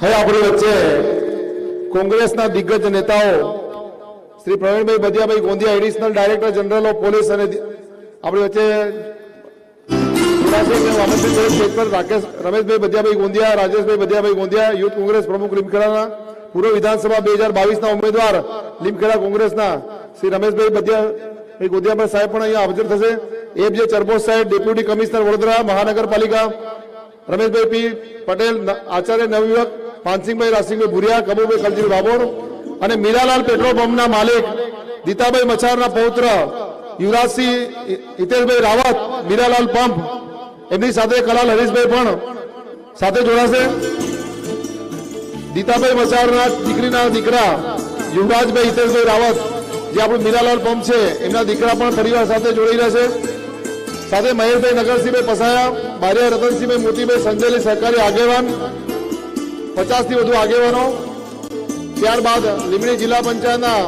હવે આપણી વચ્ચે કોંગ્રેસના દિગ્ગજ નેતાઓ, Shri Pravinbhai Badhiyabhai Gondhiya additional director general of police અને આપણી વચ્ચે રાકેશ, રમેશભાઈ બધિયાભાઈ ગોંધિયા રાજેશભાઈ બધિયાભાઈ ગોંધિયા યુથ કોંગ્રેસ પ્રમુખ લીમખેડાના, પૂર્વ વિધાનસભા બે હજાર બાવીસના ઉમેદવાર લીમખેડા કોંગ્રેસના, શ્રી રમેશભાઈ બધિયાભાઈ ગોંધિયાભાઈ સાહેબ પણ અહીંયા હાજર થશે. એફ જે ચરબોસ સાહેબ, ડેપ્યુટી કમિશનર વડોદરા, મહાનગરપાલિકા, રમેશભાઈ પી પટેલ આચાર્ય નવયુવક પાનસિંહભાઈ રાસિંહભાઈ ભુરિયા કબુભાઈ કલજીભાઈ બાબોર અને મીરાલાલ પેટ્રોલ પંપના માલિક દીતાભાઈ મચારના પૌત્ર યુવરાજસિંહ હિતેશભાઈ રાવત, મીરાલાલ પંપ, એમની સાથે કલાલ હરીશભાઈ પણ સાથે જોડાશે. દીતાભાઈ મચારના દીકરીના દીકરા યુવરાજભાઈ હિતેશભાઈ રાવત, જે આપણું મીરાલાલ પંપ છે, એમના દીકરા પણ પરિવાર સાથે જોડાઈ રહેશે સાથે મહેશભાઈ નગરસિંહભાઈ પસાયા, બારિયા રતનસિંહભાઈ મોતીભાઈ સંજયલી સહકારી આગેવાન પચાસથી વધુ આગેવાનો. ત્યારબાદ લીમડી જિલ્લા પંચાયતના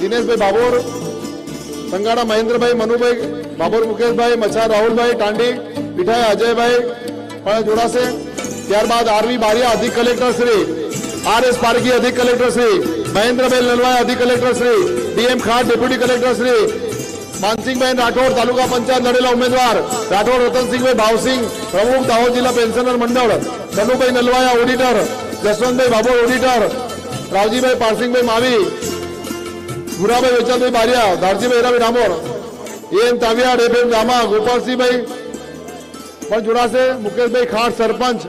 દિનેશભાઈ બાબોર, સંગાડા મહેન્દ્રભાઈ મનુભાઈ, બાબોર મુકેશભાઈ, મચ્છાર રાહુલભાઈ, ટાંડી પીઠાઈ અજયભાઈ પણ જોડાશે. ત્યારબાદ આરવી બારિયા અધિક collector Shri R S Pargi અધિક કલેક્ટર શ્રી મહેન્દ્રભાઈ લલવાઈ અધિક collector Shri, D M Khat deputy collector Shri Mansinhbhai Rathod taluka panchayat લડેલા ઉમેદવાર, રાઠોડ રતનસિંહભાઈ ભાવસિંહ, પ્રમુખ દાહોદ જિલ્લા પેન્શનર મંડળ Kanubhai Nalvaya auditor Jaswantbhai Babor auditor Ravjibhai Parsinhbhai Mavi, Bhurabhai Vechalbhai Bariya, Dharjibhai Hirabhai Damor, M Taviyad F M Rama, Gopalsinhbhai પણ જોડાશે, મુકેશભાઈ ખાટ સરપંચ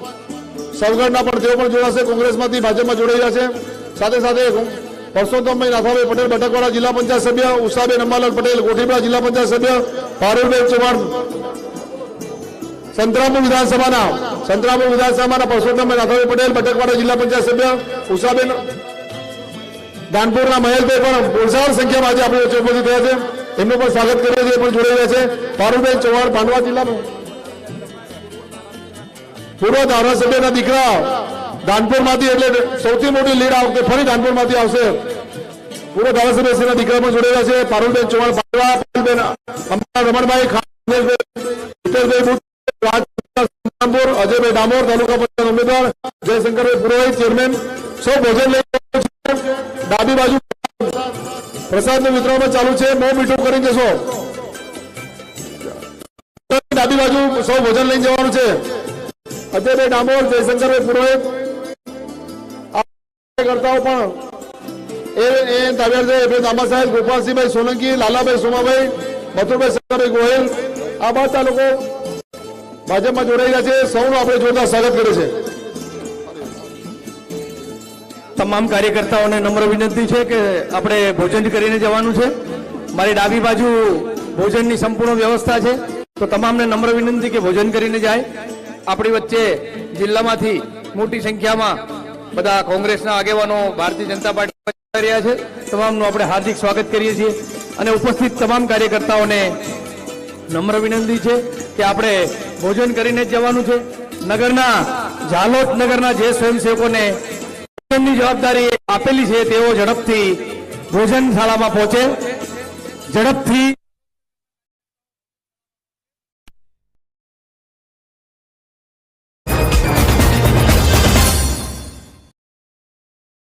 સૌગઢના પણ તેઓ પણ જોડાશે, કોંગ્રેસમાંથી ભાજપમાં જોડાઈ રહ્યા છે. સાથે સાથે પરસોત્તમભાઈ નાથાભાઈ પટેલ, બટકવાડા જિલ્લા પંચાયત સભ્ય, ઉષાબેન અંબાલાલ પટેલ કોઠીપડા જિલ્લા પંચાયત સભ્ય પારુલભાઈ ચૌહાણ સંતરામપુર વિધાનસભાના સંતરામપુર વિધાનસભાના પરસોત્તમભાઈ નાથાભાઈ પટેલ, બટકવાડા જિલ્લા પંચાયત સભ્ય, ઉષાબેન દાનપુરના મહેલભાઈ પણ વિશાળ સંખ્યામાં આજે આપણી ઉપસ્થિત થયા છે. એમનું પણ સ્વાગત કરીએ છીએ પણ જોડાઈ રહ્યા છે. પારુલભાઈ ચૌહાણ પાંડવા જિલ્લાનું. પૂર્વ ધારાસભ્યના દીકરા દાનપુરમાંથી એટલે સૌથી મોટી લીડ આ વખતે ફરી દાનપુરમાંથી આવશે. પૂર્વ ધારાસભ્ય શ્રીના દીકરા પણ જોડાયા છે. પારુલબેન ચૌહાણ પાંડવા, પારુલબેન અંબા રમણભાઈ ખાનભાઈ ડામોર તાલુકા પંચાયત ઉમેદવાર જયશંકરભાઈ પુરોહિત ચેરમેન સૌ ભોજન લઈ. ડાબી બાજુ પ્રસાદનું વિતરણમાં ચાલુ છે. બહુ મીઠું કરી જશો. ડાબી બાજુ સૌ ભોજન લઈને જવાનું છે. અત્યારે ડામોર, જયશંકરભાઈ પુરોહિત કાર્યકર્તાઓ કરતાઓ પણ એ એ છે. એફએમ દામા સાહેબ, ગોપાલસિંહભાઈ સોલંકી, લાલાભાઈ સોમાભાઈ, મથુરભાઈ શંકરભાઈ ગોહિલ, આ બધા લોકો ભાજપમાં જોડાઈ રહ્યા છે. સૌનું આપણે જોરદાર સ્વાગત કરે છે તમામ કાર્યકર્તાઓને નમ્ર વિનંતી છે કે આપણે ભોજન કરીને જવાનું છે. મારી ડાબી બાજુ ભોજનની સંપૂર્ણ વ્યવસ્થા છે. તો તમામને નમ્ર વિનંતી કે ભોજન કરીને જાય. આપણી વચ્ચે જિલ્લામાંથી મોટી સંખ્યામાં બધા કોંગ્રેસના આગેવાનો, ભારતીય જનતા પાર્ટી રહ્યા છે. તમામનું આપણે હાર્દિક સ્વાગત કરીએ છીએ. અને ઉપસ્થિત તમામ કાર્યકર્તાઓને નમ્ર વિનંતી છે કે આપણે ભોજન કરીને જવાનું છે. નગરના ઝાલોદ નગરના જે સ્વયંસેવકોને ભોજનની જવાબદારી આપેલી છે તેઓ ઝડપથી ભોજનશાળામાં પહોંચે. ઝડપથી